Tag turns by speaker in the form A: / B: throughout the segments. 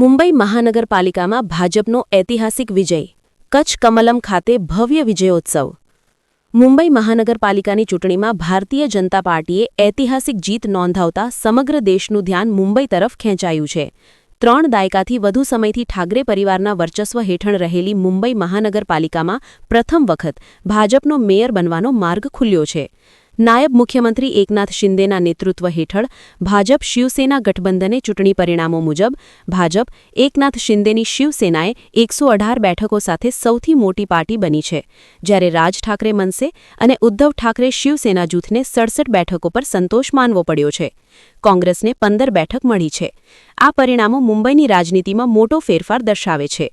A: મુંબઈ મહાનગરપાલિકામાં ભાજપનો ઐતિહાસિક વિજય, કચ્છ કમલમ ખાતે ભવ્ય વિજયોત્સવ. મુંબઈ મહાનગરપાલિકાની ચૂંટણીમાં ભારતીય જનતા પાર્ટીએ ઐતિહાસિક જીત નોંધાવતા સમગ્ર દેશનું ધ્યાન મુંબઈ તરફ ખેંચાયું છે. ત્રણ દાયકાથી વધુ સમયથી ઠાકરે પરિવારના વર્ચસ્વ હેઠળ રહેલી મુંબઈ મહાનગરપાલિકામાં પ્રથમ વખત ભાજપનો મેયર બનવાનો માર્ગ ખુલ્યો છે. નાયબ મુખ્યમંત્રી એકનાથ શિંદેના નેતૃત્વ હેઠળ ભાજપ શિવસેના ગઠબંધને ચૂંટણી પરિણામો મુજબ ભાજપ એકનાથ શિંદેની શિવસેનાએ એકસો બેઠકો સાથે સૌથી મોટી પાર્ટી બની છે. જ્યારે રાજ ઠાકરે મનસે અને ઉદ્ધવ ઠાકરે શિવસેના જૂથને સડસઠ બેઠકો પર સંતોષ માનવો પડ્યો છે. કોંગ્રેસને પંદર બેઠક મળી છે. આ પરિણામો મુંબઈની રાજનીતિમાં મોટો ફેરફાર દર્શાવે છે.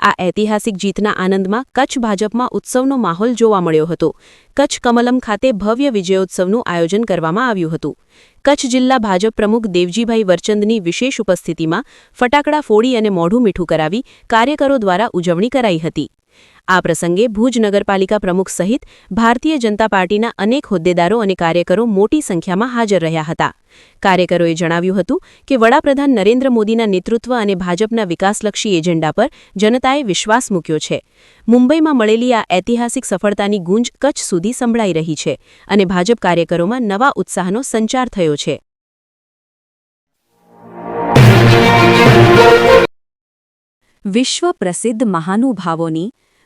A: આ ઐતિહાસિક જીતના આનંદમાં કચ્છ ભાજપમાં ઉત્સવનો માહોલ જોવા મળ્યો હતો. કચ્છ કમલમ ખાતે ભવ્ય વિજયોત્સવનું આયોજન કરવામાં આવ્યું હતું. કચ્છ જિલ્લા ભાજપ પ્રમુખ દેવજીભાઈ વરચંદની વિશેષ ઉપસ્થિતિમાં ફટાકડા ફોડી અને મોઢું મીઠું કરાવી કાર્યકરો દ્વારા ઉજવણી કરાઈ હતી. આ પ્રસંગે ભુજ નગરપાલિકા પ્રમુખ સહિત ભારતીય જનતા પાર્ટીના અનેક હોદ્દેદારો અને કાર્યકરો મોટી સંખ્યામાં હાજર રહ્યા હતા. કાર્યકરોએ જણાવ્યું હતું કે વડાપ્રધાન નરેન્દ્ર મોદીના નેતૃત્વ અને ભાજપના વિકાસલક્ષી એજન્ડા પર જનતાએ વિશ્વાસ મૂક્યો છે. મુંબઈમાં મળેલી આ ઐતિહાસિક સફળતાની ગુંજ કચ્છ સુધી સંભળાઈ રહી છે અને ભાજપ કાર્યકરોમાં નવા ઉત્સાહનો સંચાર થયો છે. વિશ્વ પ્રસિદ્ધ મહાનુભાવોની